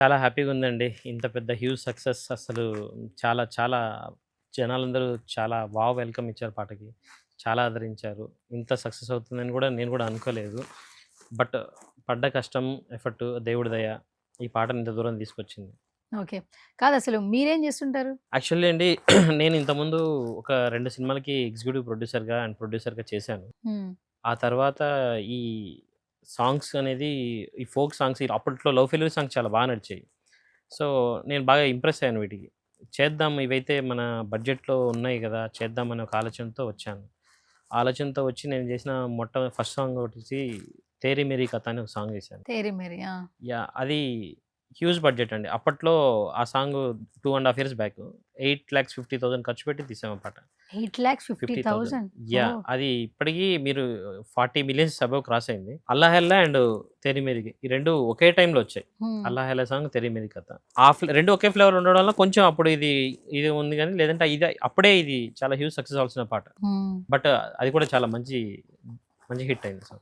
చాలా హ్యాపీగా ఉందండి. ఇంత పెద్ద హ్యూజ్ సక్సెస్ అసలు చాలా చాలా జనాలందరూ చాలా వావ్ వెల్కమ్ ఇచ్చారు పాటకి. చాలా ఆదరించారు. ఇంత సక్సెస్ అవుతుందని గూడా నేను గూడా అనుకోలేదు. బట్ పడ్డ కష్టం, ఎఫర్ట్ దేవుడి దయ ఈ పాటని ఇంత దూరం తీసుకొచ్చింది. ఓకే. కాదసలు మీరేం జేస్తుంటారు? యాక్చువల్లీ అండి నేను ఇంతకుముందు ఒక 2 సినిమాలకి ఎగ్జిక్యూటివ్ ప్రొడ్యూసర్‌గా అండ్ ప్రొడ్యూసర్‌గా చేశాను. ఆ తర్వాత ఈ సాంగ్స్ అనేది ఈ ఫోక్ సాంగ్స్ అప్పట్లో లవ్ ఫెయిల్యూర్ సాంగ్స్ చాలా బాగా నడిచాయి. సో, నేను బాగా ఇంప్రెస్ అయ్యాను వీటికి. చేద్దాం ఇవైతే మన బడ్జెట్‌లో ఉన్నాయి గదా! చేద్దాం అనే ఒక ఆలోచనతో వచ్చాను. ఆలోచనతో వచ్చి నేను చేసిన మొట్ట ఫస్ట్ సాంగ్ వచ్చేసి 'తేరీ మేరీ కథ' అని ఒక సాంగ్ చేశాను. 'తేరీ మేరీ'! యాహ్! అది హ్యూజ్ బడ్జెట్ అండి. అప్పట్లో ఆ సాంగ్ 2 ½ ఇయర్స్ బ్యాక్ 8,50,000 ఖర్చు పెట్టి తీసాం ఆ పాట. 8,50,000 యాహ్! ఓహ్! అది ఇప్పటికి మీరు 40 మిలియన్స్ అబోవ్ క్రాస్ అయింది. 'అల్లా హెల్లా' అండ్ 'తేరీ మేరీకి' ఈ 2 ఒకే టైంలో వచ్చాయి. హ్మ్. 'అల్లా హెల్లా' సాంగ్ 'తేరీ మేరీ కథ' ఆ 2 ఒకే ఫ్లేవర్ ఉండడం వల్ల కొంచెం అప్పుడు ఇది ఇది ఉంది గానీ లేదంటే ఇది అప్పుడే ఇది చాలా హ్యూజ్ సక్సెస్ అవ్వాల్సిన పాట. బట్ అది కూడా చాలా మంచి మంచి హిట్ అయింది సాంగ్.